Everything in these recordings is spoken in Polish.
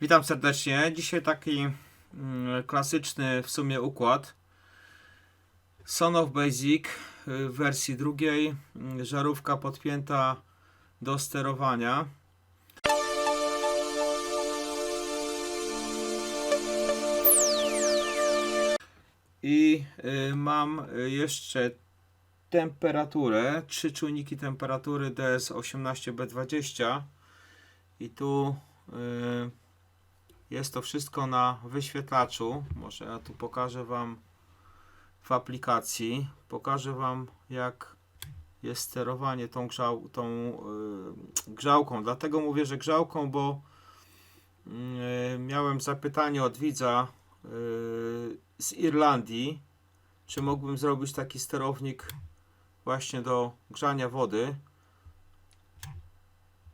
Witam serdecznie. Dzisiaj taki mm, klasyczny w sumie układ. Son of Basic y, w wersji drugiej. mm, Żarówka podpięta do sterowania. I y, mam y, jeszcze temperaturę, trzy czujniki temperatury DS18B20 i tu jest to wszystko na wyświetlaczu. Może ja tu pokażę Wam w aplikacji. Pokażę Wam jak jest sterowanie tą, grzał, tą y, grzałką. Dlatego mówię, że grzałką, bo y, miałem zapytanie od widza y, z Irlandii, czy mógłbym zrobić taki sterownik właśnie do grzania wody.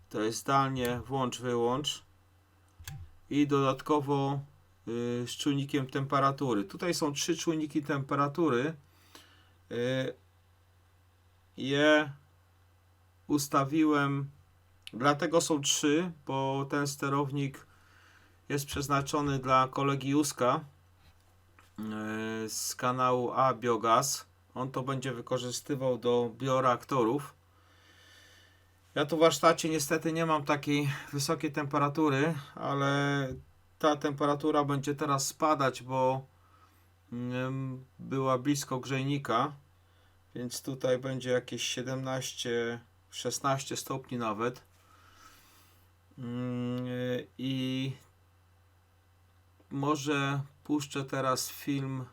To jest zdalnie włącz, wyłącz i dodatkowo y, z czujnikiem temperatury. Tutaj są trzy czujniki temperatury. Y, je ustawiłem, dlatego są trzy, bo ten sterownik jest przeznaczony dla kolegi Juska y, z kanału A Biogaz. On to będzie wykorzystywał do bioreaktorów. Ja tu w warsztacie niestety nie mam takiej wysokiej temperatury, ale ta temperatura będzie teraz spadać, bo mm, była blisko grzejnika, więc tutaj będzie jakieś 17, 16 stopni nawet. Mm, I może puszczę teraz film,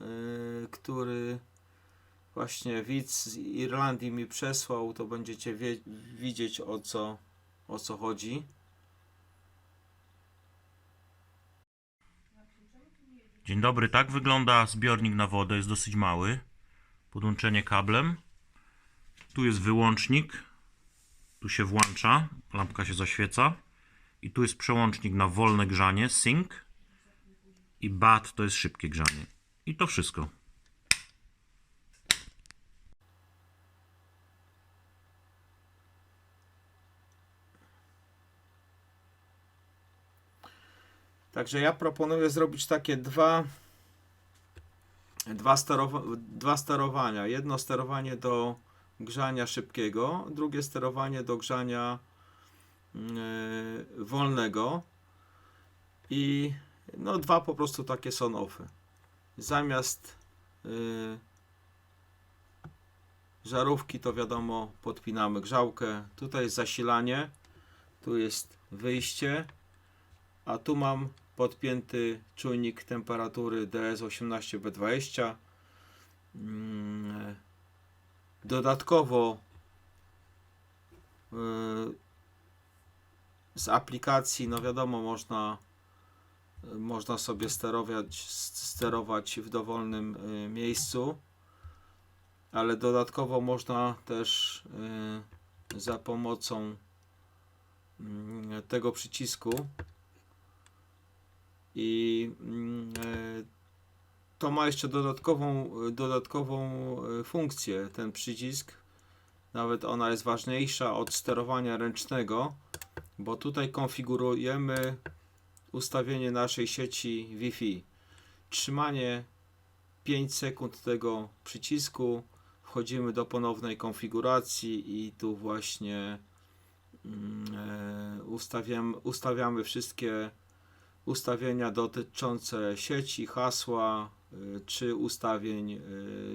y, który właśnie widz z Irlandii mi przesłał, to będziecie wie, widzieć o co, o co chodzi. Dzień dobry, tak wygląda zbiornik na wodę, jest dosyć mały. Podłączenie kablem. Tu jest wyłącznik. Tu się włącza, lampka się zaświeca. I tu jest przełącznik na wolne grzanie, sync. I BAT to jest szybkie grzanie. I to wszystko. Także ja proponuję zrobić takie dwa, dwa, sterowa, dwa sterowania. Jedno sterowanie do grzania szybkiego, drugie sterowanie do grzania yy, wolnego i no dwa po prostu takie son-offy. Zamiast yy, żarówki to wiadomo podpinamy grzałkę. Tutaj jest zasilanie, tu jest wyjście, a tu mam podpięty czujnik temperatury DS18B20. Mm, Dodatkowo y, z aplikacji, no wiadomo, można, można sobie sterować, sterować w dowolnym y, miejscu, ale dodatkowo można też y, za pomocą mm, tego przycisku i mm, e, to ma jeszcze dodatkową, dodatkową e, funkcję, ten przycisk. Nawet ona jest ważniejsza od sterowania ręcznego, bo tutaj konfigurujemy ustawienie naszej sieci Wi-Fi. Trzymanie 5 sekund tego przycisku, wchodzimy do ponownej konfiguracji i tu właśnie mm, e, ustawiam, ustawiamy wszystkie ustawienia dotyczące sieci, hasła y, czy ustawień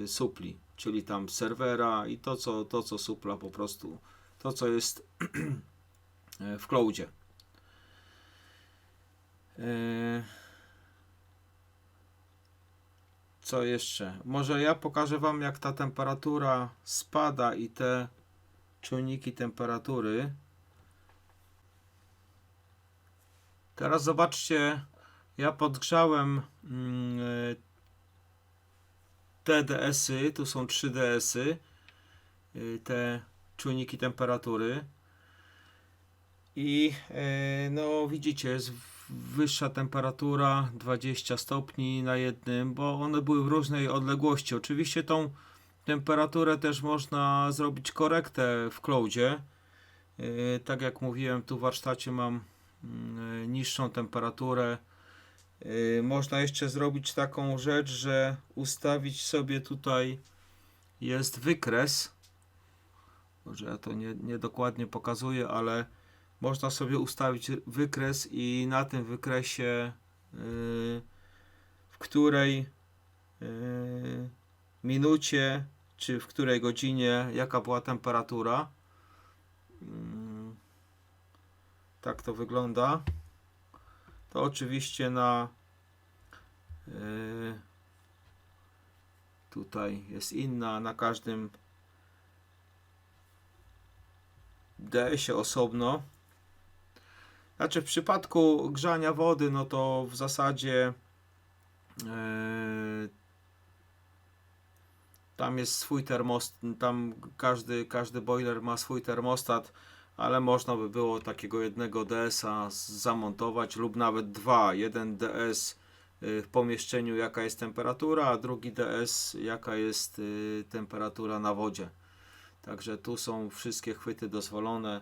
y, supli, czyli tam serwera i to co, to, co supla po prostu, to co jest w cloudzie. Y, Co jeszcze? Może ja pokażę Wam, jak ta temperatura spada i te czujniki temperatury. Teraz zobaczcie, ja podgrzałem mm, e, te DS-y, tu są 3 DS-y, y, te czujniki temperatury. I e, no widzicie, jest wyższa temperatura, 20 stopni na jednym, bo one były w różnej odległości. Oczywiście tą temperaturę też można zrobić korektę w cloudzie. E, Tak jak mówiłem, tu w warsztacie mam niższą temperaturę. Yy, Można jeszcze zrobić taką rzecz, że ustawić sobie tutaj jest wykres. Może ja to nie, nie dokładnie pokazuję, ale można sobie ustawić wykres i na tym wykresie yy, w której minucie czy w której godzinie jaka była temperatura. Tak to wygląda. To oczywiście na yy, tutaj jest inna na każdym DS-ie osobno. Znaczy w przypadku grzania wody, no to w zasadzie yy, tam jest swój termostat, tam każdy, każdy boiler ma swój termostat, ale można by było takiego jednego DS-a zamontować lub nawet dwa. Jeden DS y, w pomieszczeniu jaka jest temperatura, a drugi DS jaka jest y, temperatura na wodzie. Także tu są wszystkie chwyty dozwolone.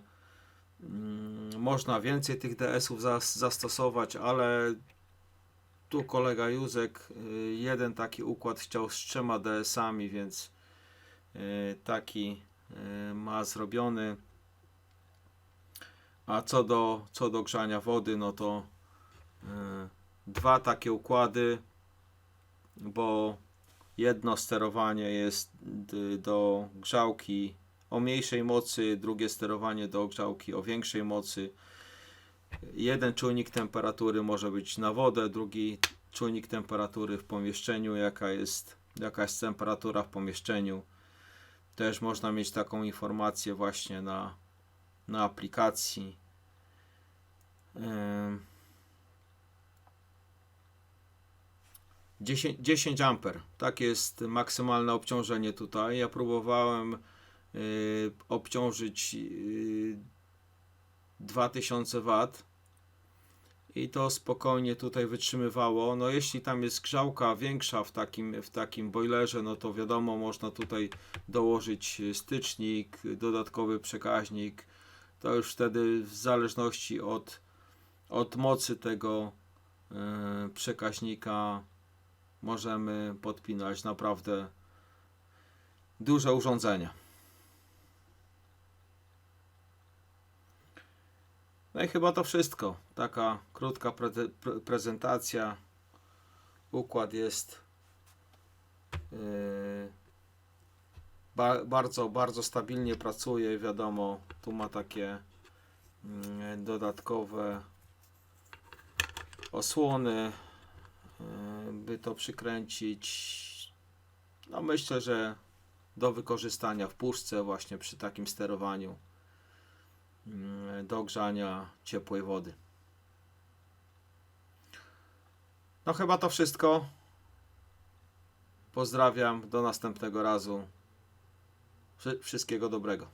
Mm, Można więcej tych DS-ów zas- zastosować, ale tu kolega Józek y, jeden taki układ chciał z trzema DS-ami, więc taki ma zrobiony. A co do, co do grzania wody, no to y, dwa takie układy, bo jedno sterowanie jest do grzałki o mniejszej mocy, drugie sterowanie do grzałki o większej mocy. Jeden czujnik temperatury może być na wodę, drugi czujnik temperatury w pomieszczeniu, jaka jest, jaka jest temperatura w pomieszczeniu. Też można mieć taką informację właśnie na, na aplikacji. Ym. 10, 10 amper. Tak jest maksymalne obciążenie tutaj. Ja próbowałem y, obciążyć y, 2000 W i to spokojnie tutaj wytrzymywało. No jeśli tam jest grzałka większa w takim, w takim boilerze, no to wiadomo, można tutaj dołożyć stycznik, dodatkowy przekaźnik. To już wtedy w zależności od, od mocy tego y, przekaźnika możemy podpinać naprawdę duże urządzenia. No i chyba to wszystko. Taka krótka pre- prezentacja. Układ jest yy, ba- bardzo, bardzo stabilnie pracuje. Wiadomo, tu ma takie yy, dodatkowe osłony, yy, by to przykręcić. No myślę, że do wykorzystania w puszce właśnie przy takim sterowaniu mm, do grzania ciepłej wody. No chyba to wszystko. Pozdrawiam, do następnego razu. Wszy- Wszystkiego dobrego.